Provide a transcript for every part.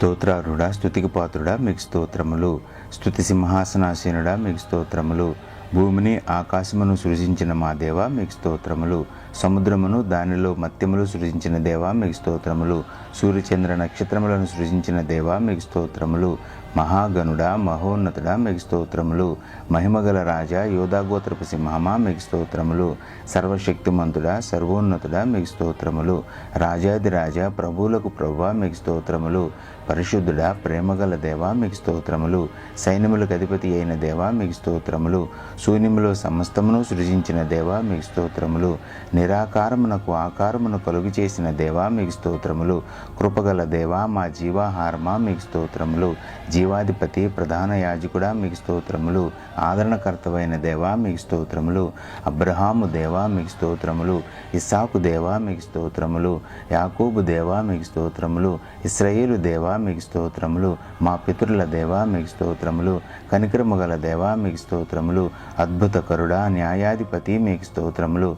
స్తోత్రారుడా స్థుతికి పాత్రుడా మీకు స్తోత్రములు. స్థుతి సింహాసనాసీనుడా మీకు స్తోత్రములు. భూమిని ఆకాశమును సృజించిన మా దేవ మీకు స్తోత్రములు. సముద్రమును దానిలో మత్యములు సృజించిన దేవా మీకు స్తోత్రములు. సూర్యచంద్ర నక్షత్రములను సృజించిన దేవా మీకు స్తోత్రములు. మహాగణుడా మహోన్నతుడా మీకు స్తోత్రములు. మహిమగల రాజా యోధాగోత్రపు సింహమా మీకు స్తోత్రములు. సర్వశక్తిమంతుడా సర్వోన్నతుడా మీకు స్తోత్రములు. రాజాది రాజా ప్రభువులకు ప్రభువా మీకు స్తోత్రములు. పరిశుద్ధుడా ప్రేమగల దేవా మీకు స్తోత్రములు. సైన్యములకు అధిపతి అయిన దేవా మీకు స్తోత్రములు. శూన్యములో సమస్తమును సృజించిన దేవా మీకు స్తోత్రములు. నిరాకారమునకు ఆకారమును కలుగు చేసిన దేవా మీకు స్తోత్రములు కృపగల దేవా మా జీవాహారమా మీకు స్తోత్రములు జీవాధిపతి ప్రధాన యాజకుడా మీకు స్తోత్రములు ఆదరణకర్తవైన దేవా మీకు స్తోత్రములు అబ్రహాము దేవా మీకు స్తోత్రములు ఇస్సాకు దేవా మీకు స్తోత్రములు యాకూబు దేవా మీకు స్తోత్రములు ఇస్రయేలు దేవా మీకు స్తోత్రములు మా పితరుల దేవా మీకు స్తోత్రములు కనికరము గల దేవా మీకు స్తోత్రములు అద్భుతకరుడా న్యాయాధిపతి మీకు స్తోత్రములు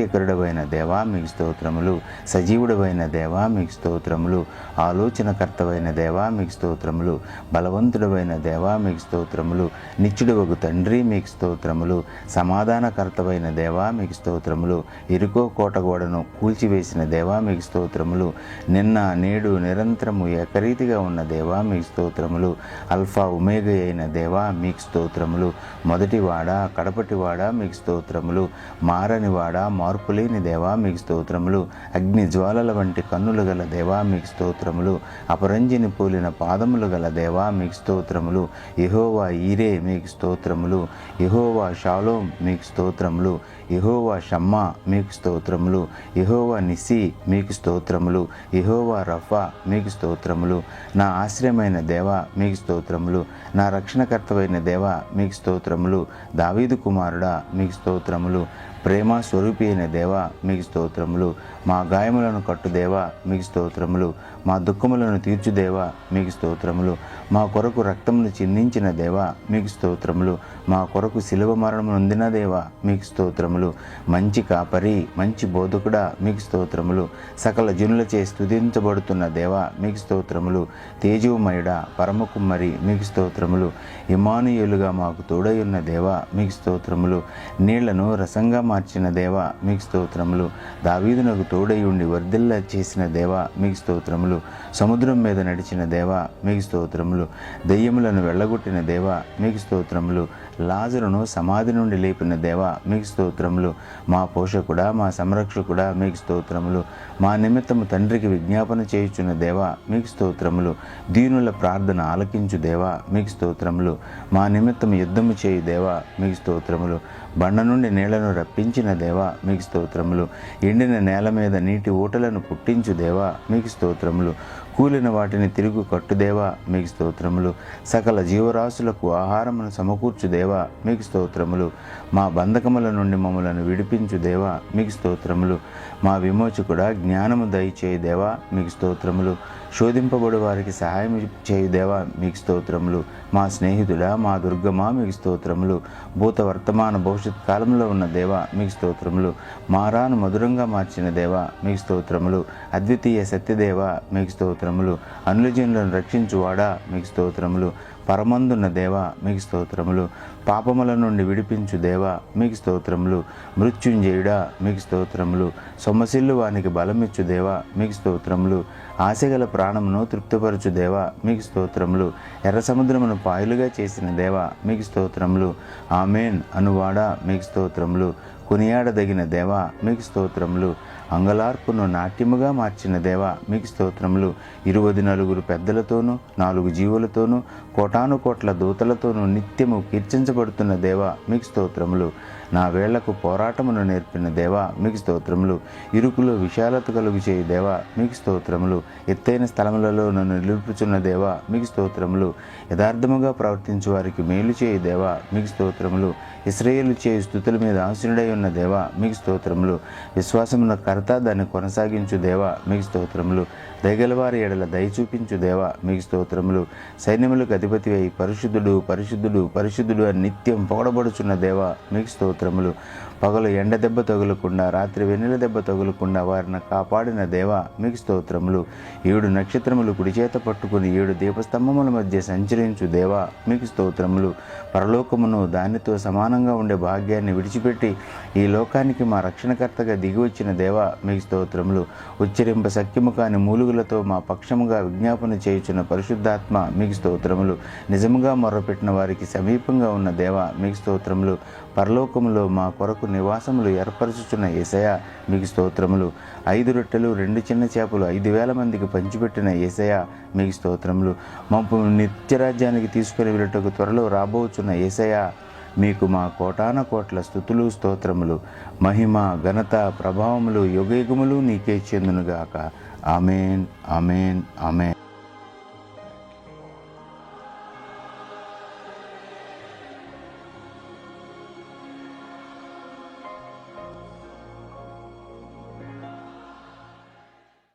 ఆశ్చర్యకరుడవైన దేవా మీకు స్తోత్రములు సజీవుడమైన దేవా మీకు స్తోత్రములు ఆలోచనకర్తవైన దేవా మీకు స్తోత్రములు బలవంతుడమైన దేవా మీకు స్తోత్రములు నిత్యుడవగు తండ్రి మీకు స్తోత్రములు సమాధానకర్తవైన దేవా మీకు స్తోత్రములు ఇరుకో కోటగోడను కూల్చివేసిన దేవా మీకు స్తోత్రములు నిన్న నేడు నిరంతరము ఏకరీతిగా ఉన్న దేవా మీకు స్తోత్రములు అల్ఫా ఉమేగ అయిన దేవా మీకు స్తోత్రములు మొదటివాడ కడపటివాడ మీకు స్తోత్రములు మారనివాడ మార్పులేని దేవా మీకు స్తోత్రములు అగ్ని జ్వాలల వంటి కన్నులు గల దేవా మీకు స్తోత్రములు అపరంజిని పోలిన పాదములు గల దేవా మీకు స్తోత్రములు యహోవా ఈరే మీకు స్తోత్రములు యహోవా షాలోం మీకు స్తోత్రములు యహోవా షమ్మా మీకు స్తోత్రములు యహోవా నిసి మీకు స్తోత్రములు యహోవా రఫా మీకు స్తోత్రములు నా ఆశ్రయమైన దేవా మీకు స్తోత్రములు నా రక్షణకర్తవైన దేవా మీకు స్తోత్రములు దావీదు కుమారుడా మీకు స్తోత్రములు ప్రేమ స్వరూపి అయిన దేవా మీకు స్తోత్రములు. మా గాయములను కట్టు దేవ మీకు స్తోత్రములు. మా దుఃఖములను తీర్చు దేవా మీకు స్తోత్రములు. మా కొరకు రక్తమును చిందించిన దేవా మీకు స్తోత్రములు. మా కొరకు శిలువ మరణము నొందిన దేవా మీకు స్తోత్రములు. మంచి కాపరి మంచి బోధకుడా మీకు స్తోత్రములు. సకల జనులచే స్థుతించబడుతున్న దేవా మీకు స్తోత్రములు. తేజోమయుడా పరమకుమ్మరి మీకు స్తోత్రములు. ఇమానుయులుగా మాకు తోడయున్న దేవా మీకు స్తోత్రములు. నీళ్ళను రసంగా మార్చిన దేవా మీకు స్తోత్రములు. దావీదునకు తోడై ఉండి వర్ధిల్ల చేసిన దేవా మీకు స్తోత్రములు. సముద్రం మీద నడిచిన దేవా మీకు స్తోత్రములు. దెయ్యములను వెళ్ళగొట్టిన దేవా మీకు స్తోత్రములు. లాజరును సమాధి నుండి లేపిన దేవా మీకు స్తోత్రములు. మా పోషకుడా మా సంరక్షకుడా మీకు స్తోత్రములు. మా నిమిత్తము తండ్రికి విజ్ఞాపన చేయుచున్న దేవా మీకు స్తోత్రములు. దీనుల ప్రార్థన ఆలకించు దేవా మీకు స్తోత్రములు. మా నిమిత్తం యుద్ధము చేయు దేవా మీకు స్తోత్రములు. బండ నుండి నీళ్ళను రప్పించిన దేవా మీకు స్తోత్రములు. ఎండిన నేల మీద నీటి ఊటలను పుట్టించు దేవా మీకు స్తోత్రములు. కూలిన వాటిని తిరుగు కట్టుదేవా మీకు స్తోత్రములు. సకల జీవరాశులకు ఆహారమును సమకూర్చు దేవా మీకు స్తోత్రములు. మా బంధకముల నుండి మమ్మలను విడిపించు దేవా మీకు స్తోత్రములు. మా విమోచకుడ జ్ఞానము దయచేయుదేవా మీకు స్తోత్రములు. శోధింపబడు వారికి సహాయం చేయుదేవా మీకు స్తోత్రములు. మా స్నేహితుడా మా దుర్గమా మీకు స్తోత్రములు. భూత వర్తమాన భవిష్యత్ కాలంలో ఉన్న దేవా మీకు స్తోత్రములు. మారాను మధురంగా మార్చిన దేవా మీకు స్తోత్రములు. అద్వితీయ సత్యదేవా మీకు స్తోత్రములు. అనులజనులను రక్షించువాడా? మీకు స్తోత్రములు. పరమందున్న దేవా? మీకు స్తోత్రములు. పాపముల నుండి విడిపించు దేవా? మీకు స్తోత్రములు. మృత్యుంజయుడా? మీకు స్తోత్రములు. సొమ్మసిల్లు వానికి బలమిచ్చు దేవా? మీకు స్తోత్రములు. ఆశగల ప్రాణమును తృప్తిపరచు దేవా? మీకు స్తోత్రములు. ఎర్ర సముద్రమును పాయలుగా చేసిన దేవా? మీకు స్తోత్రములు. ఆమెన్ అనువాడా? మీకు స్తోత్రములు. కొనియాడదగిన దేవా? మీకు స్తోత్రములు. అంగలార్పును నాట్యముగా మార్చిన దేవా మీకు స్తోత్రములు. ఇరువది నలుగురు పెద్దలతోనూ నాలుగు జీవులతోనూ కోటాను కోట్ల దూతలతోనూ నిత్యము కీర్తించబడుతున్న దేవా మీకు స్తోత్రములు. నా వేళ్ళకు పోరాటమును నేర్పిన దేవా మీకు స్తోత్రములు. ఇరుకులో విశాలత కలుగు చేయి దేవా మీకు స్తోత్రములు. ఎత్తైన స్థలములలో నన్ను నిలుపుచున్న దేవా మీకు స్తోత్రములు. యథార్థముగా ప్రవర్తించు వారికి మేలు చేయి దేవా మీకు స్తోత్రములు. ఇస్రాయేలు చేయు స్థుతుల మీద ఆశనుడై ఉన్న దేవా మీకు స్తోత్రములు. విశ్వాసమున కర్త దాన్ని కొనసాగించు దేవా మీకు స్తోత్రములు. దయగలవారి ఎడల దయ చూపించు దేవా మీకు స్తోత్రములు. సైన్యములకు అధిపతి అయి పరిశుద్ధుడు పరిశుద్ధుడు పరిశుద్ధుడు అని నిత్యం పొగడబడుచున్న దేవా మీకు స్తోత్రములు. పగలు ఎండ దెబ్బ తగులకుండా రాత్రి వెన్నెల దెబ్బ తగులకుండా వారిని కాపాడిన దేవా మీకు స్తోత్రములు. ఏడు నక్షత్రములు కుడి చేత పట్టుకుని ఏడు దీపస్తంభముల మధ్య సంచరించు దేవా మీకు స్తోత్రములు. పరలోకమును దానితో సమానంగా ఉండే భాగ్యాన్ని విడిచిపెట్టి ఈ లోకానికి మా రక్షణకర్తగా దిగి వచ్చిన దేవా మీకు స్తోత్రములు. ఉచ్చరింప సఖ్యము కాని మూలుగులతో మా పక్షముగా విజ్ఞాపన చేయుచున్న పరిశుద్ధాత్మ మీకు స్తోత్రములు. నిజముగా మొర్రపెట్టిన వారికి సమీపంగా ఉన్న దేవ మీకు స్తోత్రములు. పరలోకములో మా కొరకు నివాసములు ఏర్పరచుచున్న ఏసయ మీకు స్తోత్రములు. ఐదు రొట్టెలు రెండు చిన్న చేపలు ఐదు వేల మందికి పంచిపెట్టిన ఏసయ మీకు స్తోత్రములు. మా నిత్యరాజ్యానికి తీసుకుని వెళ్ళటకు త్వరలో రాబోచున్న ఏసయ మీకు మా కోటాన కోట్ల స్థుతులు స్తోత్రములు. మహిమ ఘనత ప్రభావములు యుగయుగములు నీకే చెందునుగాక. Amen amen amen.